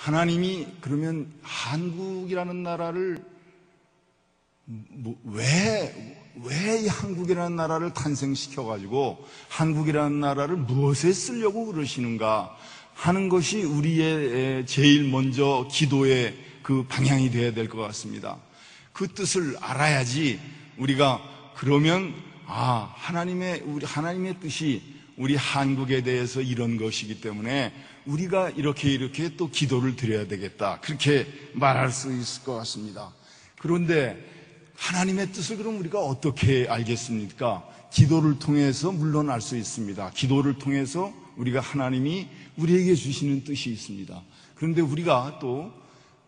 하나님이 그러면 한국이라는 나라를 뭐, 왜, 왜 이 한국이라는 나라를 탄생시켜가지고 한국이라는 나라를 무엇에 쓰려고 그러시는가 하는 것이 우리의 제일 먼저 기도의 그 방향이 되어야 될 것 같습니다. 그 뜻을 알아야지 우리가 그러면 아, 하나님의, 우리, 하나님의 뜻이 우리 한국에 대해서 이런 것이기 때문에 우리가 이렇게 이렇게 또 기도를 드려야 되겠다. 그렇게 말할 수 있을 것 같습니다. 그런데 하나님의 뜻을 그럼 우리가 어떻게 알겠습니까? 기도를 통해서 물론 알 수 있습니다. 기도를 통해서 우리가 하나님이 우리에게 주시는 뜻이 있습니다. 그런데 우리가 또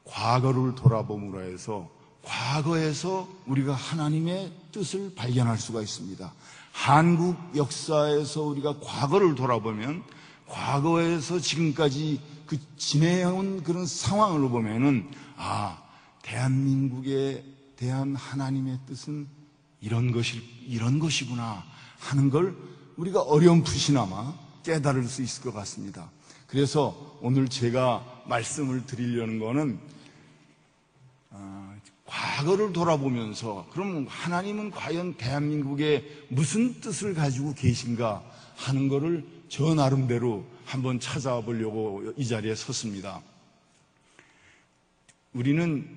과거를 돌아봄으로 해서 과거에서 우리가 하나님의 뜻을 발견할 수가 있습니다. 한국 역사에서 우리가 과거를 돌아보면 과거에서 지금까지 그 지내온 그런 상황을 보면은 아, 대한민국에 대한 하나님의 뜻은 이런 것이, 이런 것이구나 하는 걸 우리가 어렴풋이나마 깨달을 수 있을 것 같습니다. 그래서 오늘 제가 말씀을 드리려는 거는 아, 과거를 돌아보면서 그럼 하나님은 과연 대한민국에 무슨 뜻을 가지고 계신가 하는 것을 저 나름대로 한번 찾아보려고 이 자리에 섰습니다. 우리는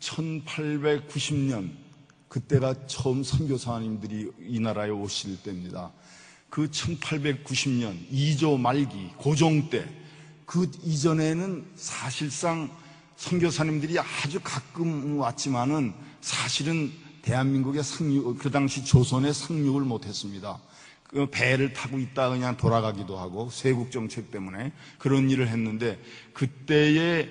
1890년 그때가 처음 선교사님들이 이 나라에 오실 때입니다. 그 1890년 2조 말기 고종 때 그 이전에는 사실상 선교사님들이 아주 가끔 왔지만은 사실은 대한민국의 상륙 그 당시 조선의 상륙을 못했습니다. 그 배를 타고 있다 그냥 돌아가기도 하고 세국 정책 때문에 그런 일을 했는데 그때의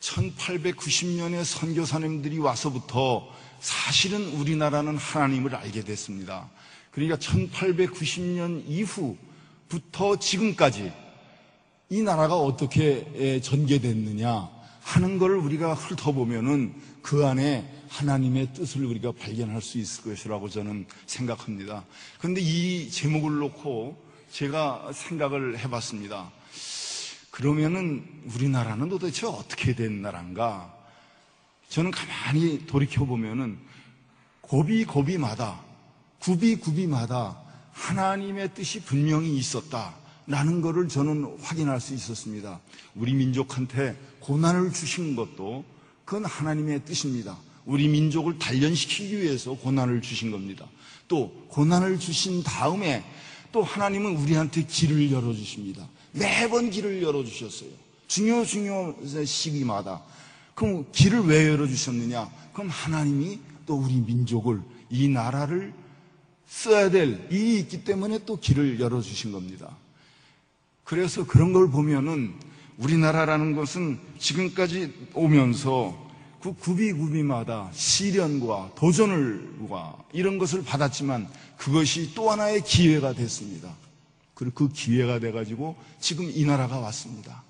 1890년에 선교사님들이 와서부터 사실은 우리나라는 하나님을 알게 됐습니다. 그러니까 1890년 이후부터 지금까지 이 나라가 어떻게 전개됐느냐 하는 것을 우리가 훑어보면은 그 안에 하나님의 뜻을 우리가 발견할 수 있을 것이라고 저는 생각합니다. 그런데 이 제목을 놓고 제가 생각을 해봤습니다. 그러면은 우리나라는 도대체 어떻게 된 나라인가? 저는 가만히 돌이켜보면은 고비 고비마다, 구비 구비마다 하나님의 뜻이 분명히 있었다. 라는 것을 저는 확인할 수 있었습니다. 우리 민족한테 고난을 주신 것도 그건 하나님의 뜻입니다. 우리 민족을 단련시키기 위해서 고난을 주신 겁니다. 또 고난을 주신 다음에 또 하나님은 우리한테 길을 열어주십니다. 매번 길을 열어주셨어요. 중요 중요 시기마다. 그럼 길을 왜 열어주셨느냐? 그럼 하나님이 또 우리 민족을 이 나라를 써야 될 일이 있기 때문에 또 길을 열어주신 겁니다. 그래서 그런 걸 보면은 우리나라라는 것은 지금까지 오면서 그 구비구비마다 시련과 도전을과 이런 것을 받았지만 그것이 또 하나의 기회가 됐습니다. 그리고 그 기회가 돼가지고 지금 이 나라가 왔습니다.